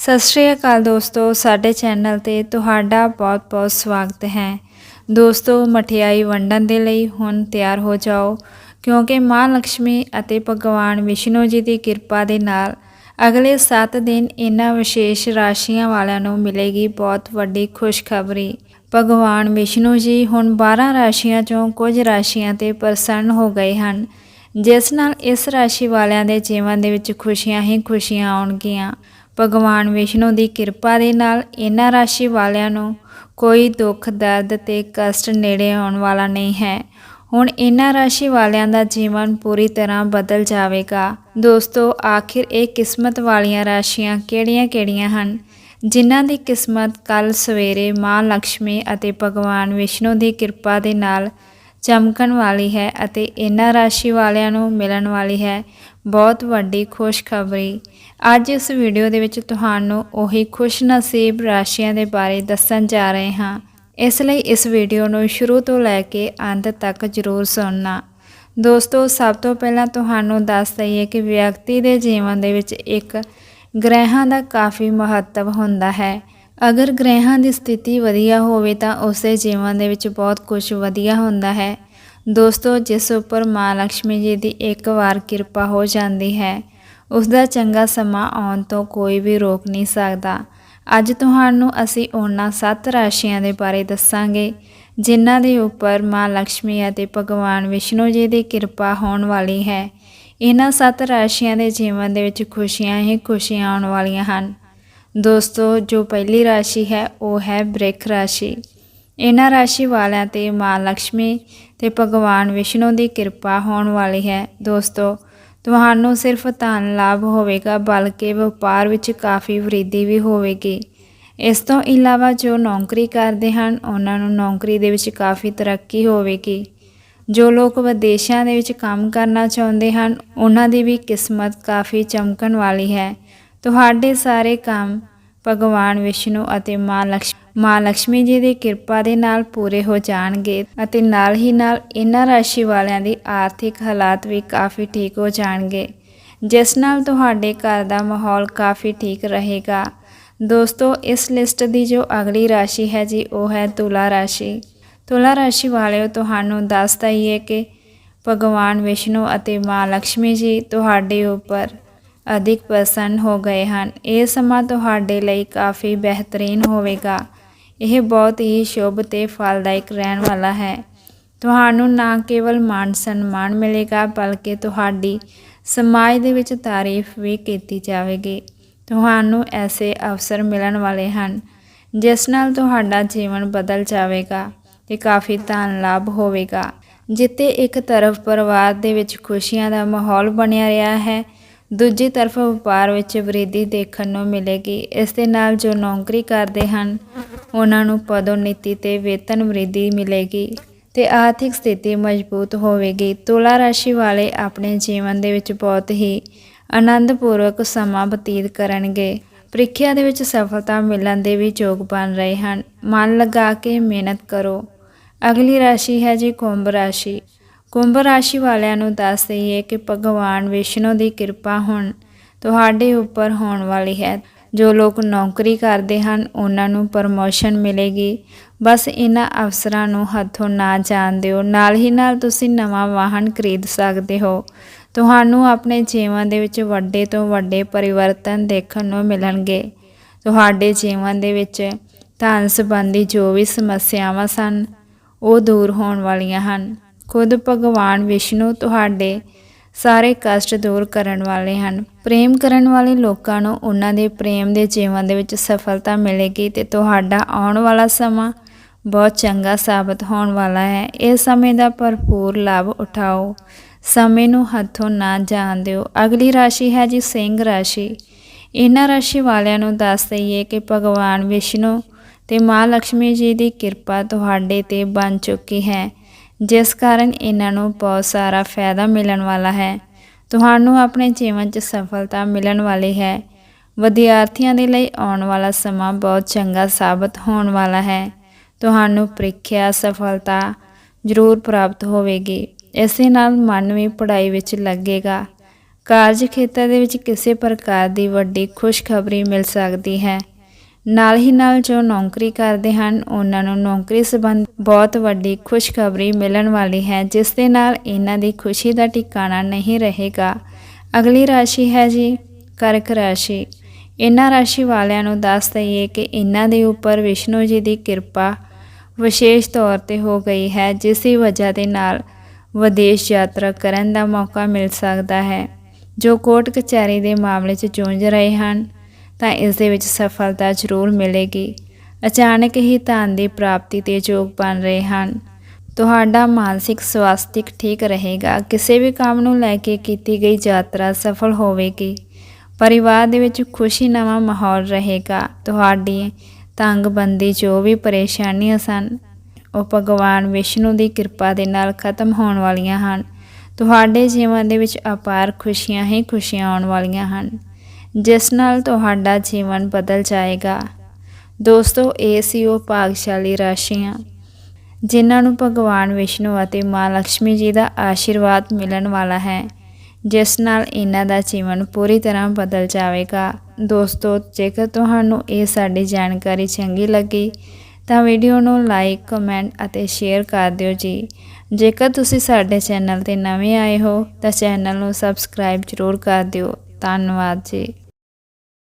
ਸਤਿ ਸ਼੍ਰੀ ਅਕਾਲ ਦੋਸਤੋ, ਸਾਡੇ ਚੈਨਲ ਤੇ ਤੁਹਾਡਾ ਬਹੁਤ-ਬਹੁਤ ਸਵਾਗਤ ਹੈ। ਦੋਸਤੋ, ਮਠਿਆਈ ਵੰਡਣ ਦੇ ਲਈ ਹੁਣ ਤਿਆਰ ਹੋ ਜਾਓ, ਕਿਉਂਕਿ ਮਾਂ ਲక్ష్ਮੀ ਅਤੇ ਭਗਵਾਨ ਵਿਸ਼ਨੂੰ ਜੀ ਦੀ ਕਿਰਪਾ ਦੇ ਨਾਲ ਅਗਲੇ 7 ਦਿਨ ਇਹਨਾਂ ਵਿਸ਼ੇਸ਼ ਰਾਸ਼ੀਆਂ ਵਾਲਿਆਂ ਨੂੰ ਮਿਲੇਗੀ ਬਹੁਤ ਵੱਡੀ ਖੁਸ਼ਖਬਰੀ। ਭਗਵਾਨ ਵਿਸ਼ਨੂੰ ਜੀ ਹੁਣ 12 ਰਾਸ਼ੀਆਂ ਚੋਂ ਕੁਝ ਰਾਸ਼ੀਆਂ ਤੇ ਪ੍ਰਸੰਨ ਹੋ ਗਏ ਹਨ, ਜਿਸ ਨਾਲ ਇਸ ਰਾਸ਼ੀ ਵਾਲਿਆਂ ਦੇ ਜੀਵਨ ਦੇ ਵਿੱਚ ਖੁਸ਼ੀਆਂ ਹੀ ਖੁਸ਼ੀਆਂ ਆਉਣਗੀਆਂ। ਭਗਵਾਨ ਵਿਸ਼ਨੂੰ ਦੀ ਕਿਰਪਾ ਦੇ ਨਾਲ ਇਹਨਾਂ ਰਾਸ਼ੀ ਵਾਲਿਆਂ ਨੂੰ ਕੋਈ ਦੁੱਖ, ਦਰਦ ਤੇ ਕਸ਼ਟ ਨੇੜੇ ਆਉਣ ਵਾਲਾ ਨਹੀਂ ਹੈ। ਹੁਣ ਇਹਨਾਂ ਰਾਸ਼ੀ ਵਾਲਿਆਂ ਦਾ ਜੀਵਨ ਪੂਰੀ ਤਰ੍ਹਾਂ ਬਦਲ ਜਾਵੇਗਾ। ਦੋਸਤੋ, ਆਖਿਰ ਇਹ ਕਿਸਮਤ ਵਾਲੀਆਂ ਰਾਸ਼ੀਆਂ ਕਿਹੜੀਆਂ-ਕਿਹੜੀਆਂ ਹਨ? ਜਿਨ੍ਹਾਂ ਦੀ ਕਿਸਮਤ ਕੱਲ ਸਵੇਰੇ ਮਾਂ ਲక్ష్ਮੀ ਅਤੇ ਭਗਵਾਨ ਵਿਸ਼ਨੂੰ ਦੀ ਕਿਰਪਾ ਦੇ ਨਾਲ ਚਮਕਣ ਵਾਲੀ ਹੈ ਅਤੇ ਇਹਨਾਂ ਰਾਸ਼ੀ ਵਾਲਿਆਂ ਨੂੰ ਮਿਲਣ ਵਾਲੀ ਹੈ। ਬਹੁਤ ਵੱਡੀ ਖੁਸ਼ਖਬਰੀ। ਅੱਜ ਇਸ ਵੀਡੀਓ ਦੇ ਵਿੱਚ ਤੁਹਾਨੂੰ ਉਹੀ ਖੁਸ਼ਨਸੀਬ ਰਾਸ਼ੀਆਂ ਦੇ ਬਾਰੇ ਦੱਸਣ ਜਾ ਰਹੇ ਹਾਂ। ਇਸ ਲਈ ਇਸ ਵੀਡੀਓ ਨੂੰ ਸ਼ੁਰੂ ਤੋਂ ਲੈ ਕੇ ਅੰਤ ਤੱਕ ਜ਼ਰੂਰ ਸੁਣਨਾ। ਦੋਸਤੋ, ਸਭ ਤੋਂ ਪਹਿਲਾਂ ਤੁਹਾਨੂੰ ਦੱਸ ਦਈਏ ਕਿ ਵਿਅਕਤੀ ਦੇ ਜੀਵਨ ਦੇ ਵਿੱਚ ਇੱਕ ਗ੍ਰਹਿਾਂ ਦਾ ਕਾਫੀ ਮਹੱਤਵ ਹੁੰਦਾ ਹੈ। ਅਗਰ ਗ੍ਰਹਿਾਂ ਦੀ ਸਥਿਤੀ ਵਧੀਆ ਹੋਵੇ ਤਾਂ ਉਸਦੇ ਜੀਵਨ ਦੇ ਵਿੱਚ ਬਹੁਤ ਕੁਝ ਵਧੀਆ ਹੁੰਦਾ ਹੈ। ਦੋਸਤੋ, ਜਿਸ ਉੱਪਰ ਮਾਂ ਲక్ష్ਮੀ ਜੀ ਦੀ ਇੱਕ ਵਾਰ ਕਿਰਪਾ ਹੋ ਜਾਂਦੀ ਹੈ ਉਸ ਦਾ ਚੰਗਾ ਸਮਾਂ ਆਉਣ ਤੋਂ ਕੋਈ ਵੀ ਰੋਕ ਨਹੀਂ ਸਕਦਾ। ਅੱਜ ਤੁਹਾਨੂੰ ਅਸੀਂ ਉਹਨਾਂ ਸੱਤ ਰਾਸ਼ੀਆਂ ਦੇ ਬਾਰੇ ਦੱਸਾਂਗੇ, ਜਿਨ੍ਹਾਂ ਦੇ ਉੱਪਰ ਮਾਂ ਲక్ష్ਮੀ ਅਤੇ ਭਗਵਾਨ ਵਿਸ਼ਨੂੰ ਜੀ ਦੀ ਕਿਰਪਾ ਹੋਣ ਵਾਲੀ ਹੈ। ਇਹਨਾਂ ਸੱਤ ਰਾਸ਼ੀਆਂ ਦੇ ਜੀਵਨ ਦੇ ਵਿੱਚ ਖੁਸ਼ੀਆਂ ਹੀ ਖੁਸ਼ੀਆਂ ਆਉਣ ਵਾਲੀਆਂ ਹਨ। ਦੋਸਤੋ, ਜੋ ਪਹਿਲੀ ਰਾਸ਼ੀ ਹੈ, ਉਹ ਹੈ ਬ੍ਰਿਖ ਰਾਸ਼ੀ। ਇਹਨਾਂ ਰਾਸ਼ੀ ਵਾਲਿਆਂ ਤੇ ਮਾਂ ਲక్ష్ਮੀ ਤੇ ਭਗਵਾਨ ਵਿਸ਼ਨੂੰ ਦੀ ਕਿਰਪਾ ਹੋਣ ਵਾਲੀ ਹੈ। ਦੋਸਤੋ, ਤੁਹਾਨੂੰ ਸਿਰਫ ਧਨ ਲਾਭ ਹੋਵੇਗਾ, ਬਲਕਿ ਵਪਾਰ ਵਿੱਚ ਕਾਫੀ ਵ੍ਰਿੱਧੀ ਵੀ ਹੋਵੇਗੀ। ਇਸ ਤੋਂ ਇਲਾਵਾ ਜੋ ਨੌਕਰੀ ਕਰਦੇ ਹਨ, ਉਹਨਾਂ ਨੂੰ ਨੌਕਰੀ ਦੇ ਵਿੱਚ ਕਾਫੀ ਤਰੱਕੀ ਹੋਵੇਗੀ। ਜੋ ਲੋਕ ਵਿਦੇਸ਼ਾਂ ਦੇ ਵਿੱਚ ਕੰਮ ਕਰਨਾ ਚਾਹੁੰਦੇ ਹਨ, ਉਹਨਾਂ ਦੀ ਵੀ ਕਿਸਮਤ ਕਾਫੀ ਚਮਕਣ ਵਾਲੀ ਹੈ। ਤੁਹਾਡੇ ਸਾਰੇ ਕੰਮ ਭਗਵਾਨ ਵਿਸ਼ਨੂੰ ਅਤੇ ਮਾਂ ਲక్ష్ਮੀ ਮਾਂ ਲక్ష్ਮੀ ਜੀ ਦੀ ਕਿਰਪਾ ਦੇ ਨਾਲ ਪੂਰੇ ਹੋ ਜਾਣਗੇ ਅਤੇ ਨਾਲ ਹੀ ਨਾਲ ਇਹਨਾਂ ਰਾਸ਼ੀ ਵਾਲਿਆਂ ਦੀ ਆਰਥਿਕ ਹਾਲਾਤ ਵੀ ਕਾਫੀ ਠੀਕ ਹੋ ਜਾਣਗੇ। ਜਿਸ ਨਾਲ ਤੁਹਾਡੇ ਘਰ ਦਾ ਮਾਹੌਲ ਕਾਫੀ ਠੀਕ ਰਹੇਗਾ। ਦੋਸਤੋ, ਇਸ ਲਿਸਟ ਦੀ ਜੋ ਅਗਲੀ ਰਾਸ਼ੀ ਹੈ ਜੀ, ਉਹ ਹੈ ਤੁਲਾ ਰਾਸ਼ੀ। ਤੁਲਾ ਰਾਸ਼ੀ ਵਾਲਿਓ, ਤੁਹਾਨੂੰ ਦੱਸਦਾ ਹੀ ਹੈ ਕਿ ਭਗਵਾਨ ਵਿਸ਼ਨੂੰ ਅਤੇ ਮਾਂ ਲక్ష్ਮੀ ਜੀ ਤੁਹਾਡੇ ਉੱਪਰ ਅਧਿਕ ਪ੍ਰਸੰਨ ਹੋ ਗਏ ਹਨ। ਇਹ ਸਮਾਂ ਤੁਹਾਡੇ ਲਈ ਕਾਫੀ ਬਿਹਤਰੀਨ ਹੋਵੇਗਾ। ਇਹ ਬਹੁਤ ਹੀ ਸ਼ੁਭ ਤੇ ਫਲਦਾਇਕ ਰਹਿਣ ਵਾਲਾ ਹੈ। ਤੁਹਾਨੂੰ ਨਾ ਕੇਵਲ ਮਾਨ ਸਨਮਾਨ ਮਿਲੇਗਾ, ਬਲਕਿ ਤੁਹਾਡੀ ਸਮਾਜ ਦੇ ਵਿੱਚ ਤਾਰੀਫ ਵੀ ਕੀਤੀ ਜਾਵੇਗੀ। ਤੁਹਾਨੂੰ ਐਸੇ ਅਵਸਰ ਮਿਲਣ ਵਾਲੇ ਹਨ, ਜਿਸ ਨਾਲ ਤੁਹਾਡਾ ਜੀਵਨ ਬਦਲ ਜਾਵੇਗਾ ਤੇ ਕਾਫੀ ਧਨ ਲਾਭ ਹੋਵੇਗਾ। ਜਿੱਤੇ ਇੱਕ ਤਰਫ ਪਰਿਵਾਰ ਦੇ ਵਿੱਚ ਖੁਸ਼ੀਆਂ ਦਾ ਮਾਹੌਲ ਬਣਿਆ ਰਿਹਾ ਹੈ ਦੂਜੀ ਤਰਫ ਵਪਾਰ ਵਿੱਚ ਵ੍ਰਿਧੀ ਦੇਖਣ ਨੂੰ ਮਿਲੇਗੀ ਇਸ ਦੇ ਨਾਲ ਜੋ ਨੌਕਰੀ ਕਰਦੇ ਹਨ, ਉਹਨਾਂ ਨੂੰ ਪਦੋਨਿਤੀ ਤੇ ਵੇਤਨ ਵ੍ਰਿਧੀ ਮਿਲੇਗੀ ਤੇ ਆਰਥਿਕ ਸਥਿਤੀ ਮਜ਼ਬੂਤ ਹੋਵੇਗੀ। ਤੁਲਾ ਰਾਸ਼ੀ ਵਾਲੇ ਆਪਣੇ ਜੀਵਨ ਦੇ ਵਿੱਚ ਬਹੁਤ ਹੀ ਆਨੰਦਪੂਰਵਕ ਸਮਾਂ ਬਤੀਤ ਕਰਨਗੇ। ਪ੍ਰੀਖਿਆ ਦੇ ਵਿੱਚ ਸਫਲਤਾ ਮਿਲਣ ਦੇ ਵੀ ਯੋਗ ਬਣ ਰਹੇ ਹਨ। ਮਨ ਲਗਾ ਕੇ ਮਿਹਨਤ ਕਰੋ। ਅਗਲੀ ਰਾਸ਼ੀ ਹੈ ਜੀ ਕੁੰਭ ਰਾਸ਼ੀ। ਕੁੰਭ ਰਾਸ਼ੀ ਵਾਲਿਆਂ ਨੂੰ ਦੱਸ ਦਈਏ ਕਿ ਭਗਵਾਨ ਵਿਸ਼ਨੂੰ ਦੀ ਕਿਰਪਾ ਹੁਣ ਤੁਹਾਡੇ ਉੱਪਰ ਹੋਣ ਵਾਲੀ ਹੈ। ਜੋ ਲੋਕ ਨੌਕਰੀ ਕਰਦੇ ਹਨ, ਉਹਨਾਂ ਨੂੰ ਪ੍ਰਮੋਸ਼ਨ ਮਿਲੇਗੀ। ਬਸ ਇਹਨਾਂ ਅਫਸਰਾਂ ਨੂੰ ਹੱਥੋਂ ਨਾ ਜਾਣ ਦਿਓ। ਨਾਲ ਹੀ ਨਾਲ ਤੁਸੀਂ ਨਵਾਂ ਵਾਹਨ ਖਰੀਦ ਸਕਦੇ ਹੋ। ਤੁਹਾਨੂੰ ਆਪਣੇ ਜੀਵਨ ਦੇ ਵਿੱਚ ਵੱਡੇ ਤੋਂ ਵੱਡੇ ਪਰਿਵਰਤਨ ਦੇਖਣ ਨੂੰ ਮਿਲਣਗੇ। ਤੁਹਾਡੇ ਜੀਵਨ ਦੇ ਵਿੱਚ ਧਨ ਸੰਬੰਧੀ ਜੋ ਵੀ ਸਮੱਸਿਆਵਾਂ ਸਨ, ਉਹ ਦੂਰ ਹੋਣ ਵਾਲੀਆਂ ਹਨ। ਖੁਦ ਭਗਵਾਨ ਵਿਸ਼ਨੂੰ ਤੁਹਾਡੇ ਸਾਰੇ ਕਸ਼ਟ ਦੂਰ ਕਰਨ ਵਾਲੇ ਹਨ। ਪ੍ਰੇਮ ਕਰਨ ਵਾਲੇ ਲੋਕਾਂ ਨੂੰ ਉਹਨਾਂ ਦੇ ਪ੍ਰੇਮ ਦੇ ਜੀਵਨ ਦੇ ਵਿੱਚ ਸਫਲਤਾ ਮਿਲੇਗੀ ਤੇ ਤੁਹਾਡਾ ਆਉਣ ਵਾਲਾ ਸਮਾਂ ਬਹੁਤ ਚੰਗਾ ਸਾਬਤ ਹੋਣ ਵਾਲਾ ਹੈ। ਇਸ ਸਮੇਂ ਦਾ ਭਰਪੂਰ ਲਾਭ ਉਠਾਓ। ਸਮੇਂ ਨੂੰ ਹੱਥੋਂ ਨਾ ਜਾਣ ਦਿਓ। ਅਗਲੀ ਰਾਸ਼ੀ ਹੈ ਜੀ ਸਿੰਘ ਰਾਸ਼ੀ। ਇਹਨਾਂ ਰਾਸ਼ੀ ਵਾਲਿਆਂ ਨੂੰ ਦੱਸ ਦਈਏ ਕਿ ਭਗਵਾਨ ਵਿਸ਼ਨੂੰ ਤੇ ਮਾਂ ਲక్ష్ਮੀ ਜੀ ਦੀ ਕਿਰਪਾ ਤੁਹਾਡੇ ਤੇ ਬਣ ਚੁੱਕੀ ਹੈ। ਜਿਸ ਕਾਰਨ ਇਹਨਾਂ ਨੂੰ ਬਹੁਤ ਸਾਰਾ ਫਾਇਦਾ ਮਿਲਣ ਵਾਲਾ ਹੈ। ਤੁਹਾਨੂੰ ਆਪਣੇ ਜੀਵਨ 'ਚ ਸਫਲਤਾ ਮਿਲਣ ਵਾਲੀ ਹੈ। ਵਿਦਿਆਰਥੀਆਂ ਦੇ ਲਈ ਆਉਣ ਵਾਲਾ ਸਮਾਂ ਬਹੁਤ ਚੰਗਾ ਸਾਬਤ ਹੋਣ ਵਾਲਾ ਹੈ। ਤੁਹਾਨੂੰ ਪ੍ਰੀਖਿਆ ਸਫਲਤਾ ਜ਼ਰੂਰ ਪ੍ਰਾਪਤ ਹੋਵੇਗੀ। ਇਸੇ ਨਾਲ ਮਨ ਵੀ ਪੜ੍ਹਾਈ ਵਿੱਚ ਲੱਗੇਗਾ। ਕਾਰਜ ਖੇਤਰ ਦੇ ਵਿੱਚ ਕਿਸੇ ਪ੍ਰਕਾਰ ਦੀ ਵੱਡੀ ਖੁਸ਼ਖਬਰੀ ਮਿਲ ਸਕਦੀ ਹੈ। ਨਾਲ ਹੀ ਨਾਲ ਜੋ ਨੌਕਰੀ ਕਰਦੇ ਹਨ, ਉਹਨਾਂ ਨੂੰ ਨੌਕਰੀ ਸੰਬੰਧ ਬਹੁਤ ਵੱਡੀ ਖੁਸ਼ਖਬਰੀ ਮਿਲਣ ਵਾਲੀ ਹੈ, ਜਿਸ ਦੇ ਨਾਲ ਇਹਨਾਂ ਦੀ ਖੁਸ਼ੀ ਦਾ ਟਿਕਾਣਾ ਨਹੀਂ ਰਹੇਗਾ। ਅਗਲੀ ਰਾਸ਼ੀ ਹੈ ਜੀ, ਕਰਕ ਰਾਸ਼ੀ। ਇਹਨਾਂ ਰਾਸ਼ੀ ਵਾਲਿਆਂ ਨੂੰ ਦੱਸ ਦਈਏ ਕਿ ਇਹਨਾਂ ਦੇ ਉੱਪਰ ਵਿਸ਼ਨੂੰ ਜੀ ਦੀ ਕਿਰਪਾ ਵਿਸ਼ੇਸ਼ ਤੌਰ ਤੇ ਹੋ ਗਈ ਹੈ, ਜਿਸ ਦੀ ਵਜ੍ਹਾ ਦੇ ਨਾਲ ਵਿਦੇਸ਼ ਯਾਤਰਾ ਕਰਨ ਦਾ ਮੌਕਾ ਮਿਲ ਸਕਦਾ ਹੈ, ਜੋ ਕੋਰਟ ਕਚਹਿਰੀ ਦੇ ਮਾਮਲੇ 'ਚ ਜੂਝ ਰਹੇ ਹਨ। ਤਾਂ ਇਸ ਦੇ ਵਿੱਚ ਸਫਲਤਾ ਜ਼ਰੂਰ ਮਿਲੇਗੀ। ਅਚਾਨਕ ਹੀ ਧਨ ਦੀ ਪ੍ਰਾਪਤੀ ਤੇ ਯੋਗ ਬਣ ਰਹੇ ਹਨ। ਤੁਹਾਡਾ ਮਾਨਸਿਕ ਸਵਾਸਥਿਕ ਠੀਕ ਰਹੇਗਾ। ਕਿਸੇ ਵੀ ਕੰਮ ਨੂੰ ਲੈ ਕੇ ਕੀਤੀ ਗਈ ਯਾਤਰਾ ਸਫਲ ਹੋਵੇਗੀ। ਪਰਿਵਾਰ ਦੇ ਵਿੱਚ ਖੁਸ਼ੀ ਨਵਾਂ ਮਾਹੌਲ ਰਹੇਗਾ। ਤੁਹਾਡੀ ਤੰਗਬੰਦੀ ਜੋ ਵੀ ਪਰੇਸ਼ਾਨੀਆਂ ਸਨ, ਉਹ ਭਗਵਾਨ ਵਿਸ਼ਨੂੰ ਦੀ ਕਿਰਪਾ ਦੇ ਨਾਲ ਖਤਮ ਹੋਣ ਵਾਲੀਆਂ ਹਨ। ਤੁਹਾਡੇ ਜੀਵਨ ਦੇ ਵਿੱਚ ਅਪਾਰ ਖੁਸ਼ੀਆਂ ਹੀ ਖੁਸ਼ੀਆਂ ਆਉਣ ਵਾਲੀਆਂ ਹਨ। ਜਿਸ ਨਾਲ ਤੁਹਾਡਾ ਜੀਵਨ ਬਦਲ ਜਾਏਗਾ। ਦੋਸਤੋ, ਇਹ ਸੀ ਉਹ ਭਾਗਸ਼ਾਲੀ ਰਾਸ਼ੀਆਂ, ਜਿਨ੍ਹਾਂ ਨੂੰ ਭਗਵਾਨ ਵਿਸ਼ਨੂੰ ਅਤੇ ਮਾਂ ਲక్ష్ਮੀ ਜੀ ਦਾ ਆਸ਼ੀਰਵਾਦ ਮਿਲਣ ਵਾਲਾ ਹੈ, ਜਿਸ ਨਾਲ ਇਹਨਾਂ ਦਾ ਜੀਵਨ ਪੂਰੀ ਤਰ੍ਹਾਂ ਬਦਲ ਜਾਵੇਗਾ। ਦੋਸਤੋ, ਜੇਕਰ ਤੁਹਾਨੂੰ ਇਹ ਸਾਡੀ ਜਾਣਕਾਰੀ ਚੰਗੀ ਲੱਗੀ, ਤਾਂ ਵੀਡੀਓ ਨੂੰ ਲਾਈਕ, ਕਮੈਂਟ ਅਤੇ ਸ਼ੇਅਰ ਕਰ ਦਿਓ ਜੀ। ਜੇਕਰ ਤੁਸੀਂ ਸਾਡੇ ਚੈਨਲ ਤੇ ਨਵੇਂ ਆਏ ਹੋ, ਤਾਂ ਚੈਨਲ ਨੂੰ ਸਬਸਕ੍ਰਾਈਬ ਜ਼ਰੂਰ ਕਰ ਦਿਓ। ਧੰਨਵਾਦ ਜੀ।